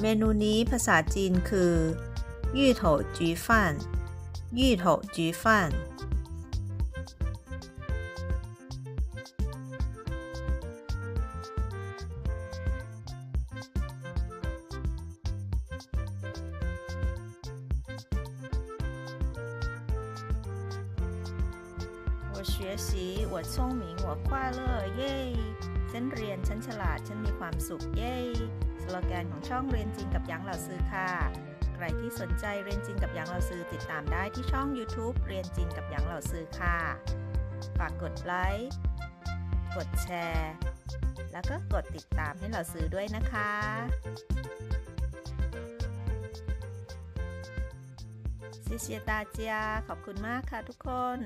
เมนูนี้ภาษาจีนคือยี่โถจีฟ่านยี่โถจีฟ่าน 我学习我聪明我快乐เย้ฉันเรียนฉันฉลาดฉันมีความสุขเย้ สโลแกนของช่องเรียนจีนกับหยางเหล่าซื้อค่ะ ใครที่สนใจเรียนจีนกับหยางเหล่าซื้อติดตามได้ที่ช่อง YouTube เรียนจีนกับหยางเหล่าซื้อค่ะ ฝากกดไลค์กดแชร์ แล้วก็กดติดตามให้เหล่าซื้อด้วยนะคะซีเซียตาเจียขอบคุณมากค่ะทุกคน